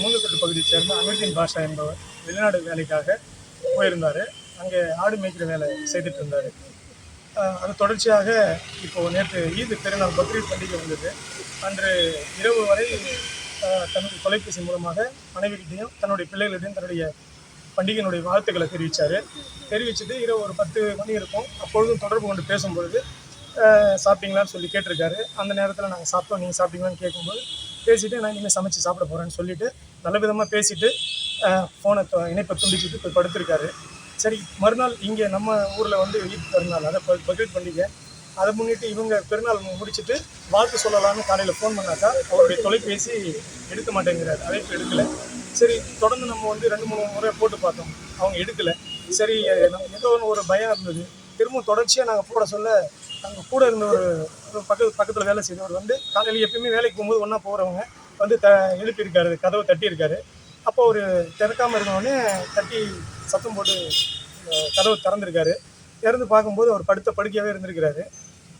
மூலக்கட்டு பகுதியைச் சேர்ந்த அமிர்தீன் பாஷா என்பவர் வெளிநாடு வேலைக்காக போயிருந்தார். அங்கே ஆடு மேய்க்கிற வேலை செய்துட்டு இருந்தார் அது தொடர்ச்சியாக இப்போது நேற்று ஈது பெருநாள் பக்ரீத் பண்டிகை வந்தது. அன்று இரவு வரை தனது தொலைபேசி மூலமாக மனைவிகிட்டையும் தன்னுடைய பிள்ளைகளிடையும் தன்னுடைய பண்டிகையினுடைய வாழ்த்துக்களை தெரிவித்தார் தெரிவிச்சுட்டு இரவு ஒரு பத்து மணி இருக்கும். அப்பொழுதும் தொடர்பு கொண்டு பேசும்பொழுது சாப்பிட்டீங்களான்னு சொல்லி கேட்டிருக்காரு. அந்த நேரத்தில் நாங்கள் சாப்பிட்டோம். நீங்கள் சாப்பிட்டீங்களான்னு கேட்கும்போது பேசிவிட்டு நான் இனிமேல் சமைச்சு சாப்பிட போகிறேன்னு சொல்லிவிட்டு நல்ல விதமாக பேசிவிட்டு ஃபோனை இணைப்பை துண்டிச்சுட்டு போய் படுத்திருக்காரு. சரி மறுநாள் இங்கே நம்ம ஊரில் வந்து ஈத் பெருநாள் அதை பக்ரீத் பண்டிகை. அதை முன்னிட்டு இவங்க பெருநாள் முடிச்சுட்டு வாழ்த்து சொல்லலாம்னு காலையில் ஃபோன் பண்ணாக்கா அவருடைய தொலைபேசி எடுக்க மாட்டேங்கிறாரு. அழைப்பு எடுக்கலை. சரி தொடர்ந்து நம்ம வந்து ரெண்டு மூணு முறை போட்டு பார்த்தோம். அவங்க எடுக்கலை. சரி ஏதோ ஒன்று ஒரு பயம் இருந்தது. திரும்பவும் தொடர்ச்சியாக நாங்கள் போட சொல்ல நாங்கள் கூட இருந்த ஒரு பக்கத்து பக்கத்தில் வேலை செய்தவர் வந்து காலையில் எப்பயுமே வேலைக்கு போகும்போது ஒன்றா போகிறவங்க வந்து த எழுப்பியிருக்காரு கதவை தட்டியிருக்காரு. அப்போ ஒரு திறக்காமல் இருந்தவொடனே தட்டி சத்தம் போட்டு கதவை கதவு திறந்திருக்காரு. திறந்து பார்க்கும்போது அவர் படுத்த படுக்கையாகவே இருந்திருக்கிறாரு.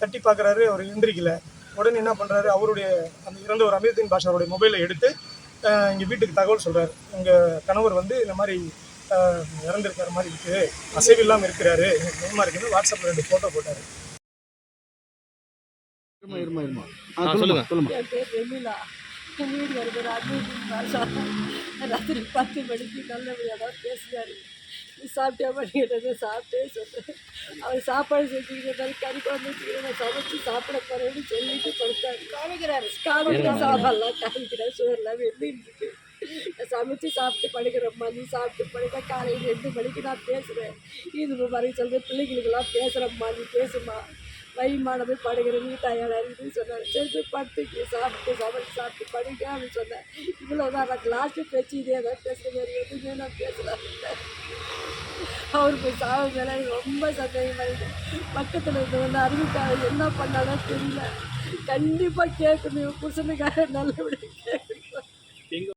தட்டி பார்க்குறாரு அவர் எந்திரிக்கல. உடனே என்ன பண்ணுறாரு அவருடைய அந்த இறந்த ஒரு அமீர்தீன் பாஷாவுடைய மொபைலை எடுத்து இங்கே வீட்டுக்கு தகவல் சொல்கிறார் உங்கள் கணவர் வந்து இந்த மாதிரி இறந்திருக்கிற மாதிரி இருக்குது அசைவு இல்லாமல் இருக்கிறாரு. எனக்கு பயமாக இருக்குன்னு வாட்ஸ்அப்பில் ரெண்டு ஃபோட்டோ போட்டார். ராத்திரி பத்து மணிக்கு நல்லபடியாக தான் பேசினார். நீ சாப்பிட்டியா பண்ணிக்கிட்டது சாப்பிட்டே சொன்னேன். அவர் சாப்பாடு செஞ்சுக்கிட்டு கறி குழம்பு வச்சுக்கிறேன் சமைச்சு சாப்பிட போகிறேன்னு சொல்லிட்டு கொடுத்தாரு. காமிக்கிறாரு. காமிக்கிற சாப்பாடுலாம் காமிக்கிறார். சோறுலாம் வெந்திருக்கு நான் சமைச்சு சாப்பிட்டு படுக்கிற மாதிரி சாப்பிட்டு படுக்க காலையில் ரெண்டு மணிக்கு நான் பேசுகிறேன் இது மாதிரி சொல்கிறேன் பிள்ளைங்களுக்கெல்லாம் பேசுகிற மாதிரி பேசுமா. வைமான போய் படுக்கிறேன். நீ டயர்டாக சொன்னார். சரி போய் படுத்துக்கு சாப்பிட்டு சமைச்சு சாப்பிட்டு படுக்க அப்படின்னு சொன்னேன் இவ்வளோ தான் நான் லாஸ்ட்டு பேச்சு இதே தான் பேசுகிற மாதிரி எதுவுமே நான் பேசலாம் அவர் போய் சாவு மேலே ரொம்ப சந்தேகமாக இருக்குது பக்கத்தில் இருந்து வந்து என்ன பண்ணாலும் தெரியல. கண்டிப்பாக கேட்கணும். புருஷனுக்காக நல்லபடியாக கேட்கணும்.